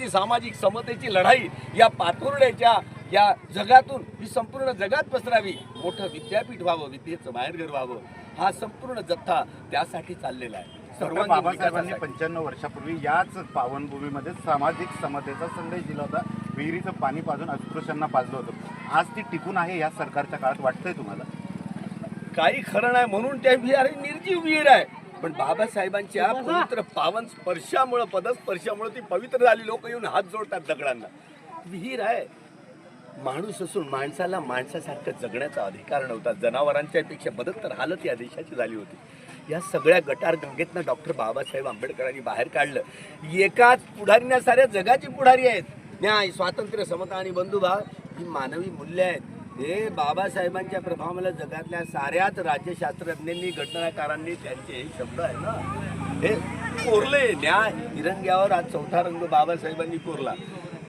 सामाजिक समतेची लढाई या पातुर्ड्याच्या या जगातून ही संपूर्ण जगात पसरावी. मोठं विद्यापीठ व्हावं विद्येचं माहेरघर व्हावं हा संपूर्ण जथ्था त्यासाठी चाललेला आहे. बाबासाहेबांनी. पंच्याण्णव वर्षापूर्वी याच पावनभूमीमध्ये सामाजिक समतेचा संदेश दिला होता. विहिरीचं पाणी पाजून अस्पृश्यांना पाजलं होतं. आज ती टिकून आहे या सरकारच्या काळात वाटतंय तुम्हाला? काही खरं नाही म्हणून त्या विहीर निर्जीव विहीर आहे. पण बाबासाहेबांच्या पवित्र पावन स्पर्शामुळं पदस्पर्शामुळं ती पवित्र झाली. लोक येऊन हात जोडतात दगडांना. विहीर आहे. माणूस असून माणसाला माणसासारखं जगण्याचा अधिकार नव्हता. जनावरांच्या पेक्षा बदत तर हालत या देशाची झाली होती. या सगळ्या गटार गंगेतनं डॉक्टर बाबासाहेब आंबेडकरांनी बाहेर काढलं. एकाच पुढारीना साऱ्या जगाची पुढारी आहेत. न्याय स्वातंत्र्य समता आणि बंधुभाव ही मानवी मूल्य आहेत. हे बाबासाहेबांच्या प्रभावाला जगातल्या साऱ्याच राज्यशास्त्रज्ञांनी घटनाकारांनी त्यांचे हे शब्द आहे ना? हे कोरले न्याय. तिरंग्यावर आज चौथा रंग बाबासाहेबांनी कोरला.